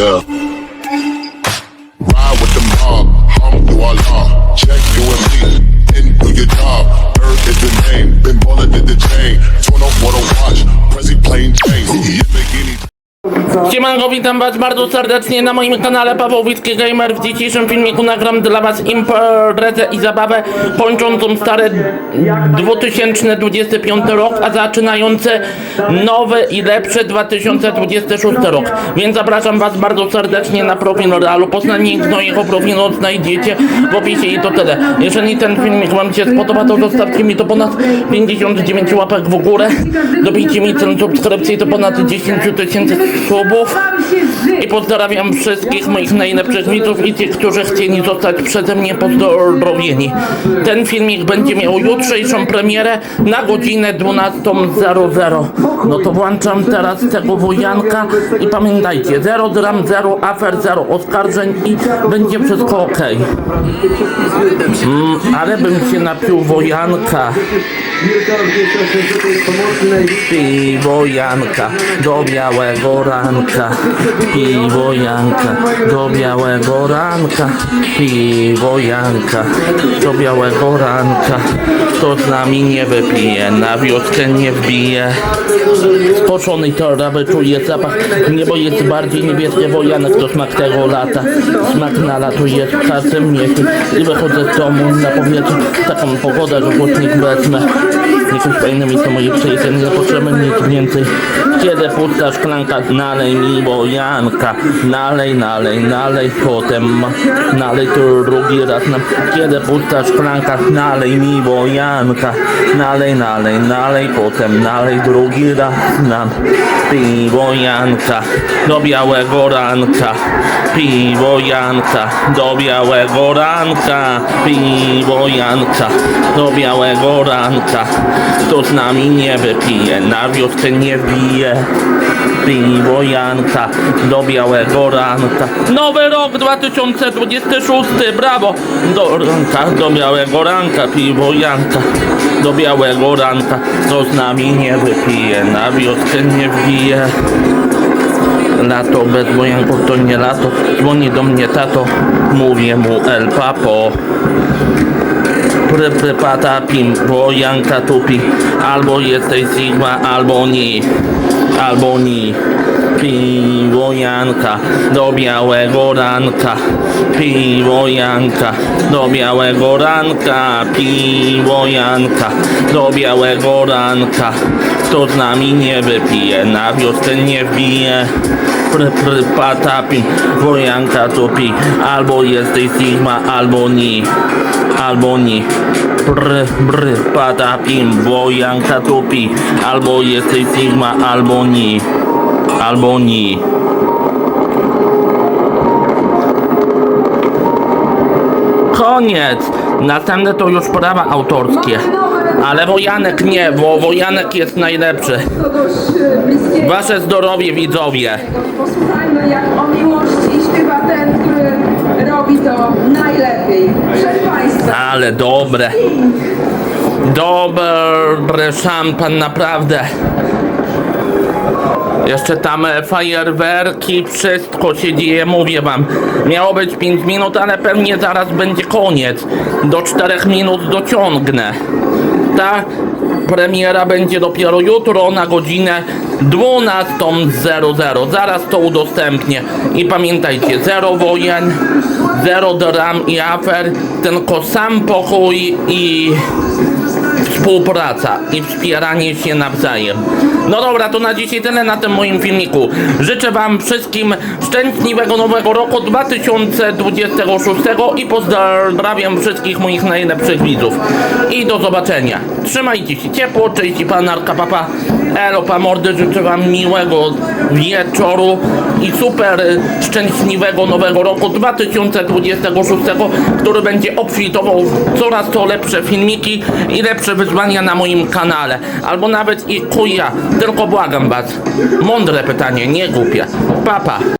go. Siemanko, witam was bardzo serdecznie na moim kanale Paweł Wicki Gamer. W dzisiejszym filmiku nagram dla was imprezę i zabawę kończącą stary 2025 rok, a zaczynający nowy i lepszy 2026 rok. Więc zapraszam was bardzo serdecznie na profil Realu. Poznanie link do jego profilu znajdziecie w opisie i to tyle. Jeżeli ten filmik wam się spodoba, to zostawcie mi to ponad 59 łapek w górę. Dobijcie mi cel subskrypcji to ponad 10 tysięcy 放屁 I pozdrawiam wszystkich moich najlepszych widzów i tych, którzy chcieli zostać przeze mnie pozdrowieni. Ten filmik będzie miał jutrzejszą premierę na godzinę 12.00. No to włączam teraz tego wojanka i pamiętajcie, zero dram, zero afer, zero oskarżeń i będzie wszystko ok. Mm, ale bym się napił wojanka. Piwo Janka do białego ranka. Janka do białego ranka. Piwo Janka do białego ranka. Kto z nami nie wypije, na wioskę nie wbije. Spoczonej torawy czuje zapach. Niebo jest bardziej niebieskie, wojanek to smak tego lata. Smak na lato jest mieście. I wychodzę z domu na powietrze. Taką pogodę, że głośnik wezmę. Jakimś fajnymi są moi przyjaciele, nie potrzeba nic więcej. Kiedy pusta szklanka, nalej mi bojanka, nalej, nalej, nalej, potem nalej tu drugi raz nam. Kiedy pusta szklanka, nalej mi bojanka, nalej, nalej, nalej, potem nalej drugi raz nam. Piwo Janka, do białego ranka, piwo Janka, do białego ranka, piwo Janka, do białego ranka. Kto z nami nie wypije, na wioskę nie wbije. Piwo Janka, do białego ranka. Nowy rok 2026, brawo! Do ranka, do białego ranka, piwo Janka, do białego ranka. Kto z nami nie wypije, na wioskę nie wbije. Lato bez wojanków to nie lato. Dzwoni do mnie tato, mówię mu El Papo. Pry, pry, pata, pim, wojanka tupi. Albo jesteś Sigma, albo nie. Albo nie. Piwo Janka do białego ranka. Piwo Janka do białego ranka. Piwo Janka do białego ranka. Kto z nami nie wypije, na wioskę nie wbije. Pry, pry, patapim, wojanka tupi. Albo jesteś Sigma, albo nie. Albo nie. Bry, bry, patapim, wojanka tupi. Albo jesteś Sigma, albo nie. Albo nie. Koniec! Następne to już prawa autorskie. Ale Wojanek nie, bo Wojanek jest najlepszy. Wasze zdrowie widzowie. Posłuchajmy, jak o miłości śpiewa ten, który robi to najlepiej. Proszę Państwa. Ale dobre. Dobry szampan, naprawdę. Jeszcze tam e, fajerwerki, wszystko się dzieje, mówię wam. Miało być 5 minut, ale pewnie zaraz będzie koniec. Do 4 minut dociągnę. Ta premiera będzie dopiero jutro na godzinę 12.00. Zaraz to udostępnię. I pamiętajcie, zero wojen, zero dram i afer, tylko sam pokój i współpraca i wspieranie się nawzajem. No dobra, to na dzisiaj tyle na tym moim filmiku. Życzę Wam wszystkim szczęśliwego nowego roku 2026 i pozdrawiam wszystkich moich najlepszych widzów. I do zobaczenia. Trzymajcie się ciepło, cześć i pan Arka Papa. Elo, mordy, życzę Wam miłego wieczoru i super szczęśliwego nowego roku 2026, który będzie obfitował coraz to lepsze filmiki i lepsze wyzwania na moim kanale. Albo nawet i kuja, tylko błagam Was. Mądre pytanie, nie głupie. Papa.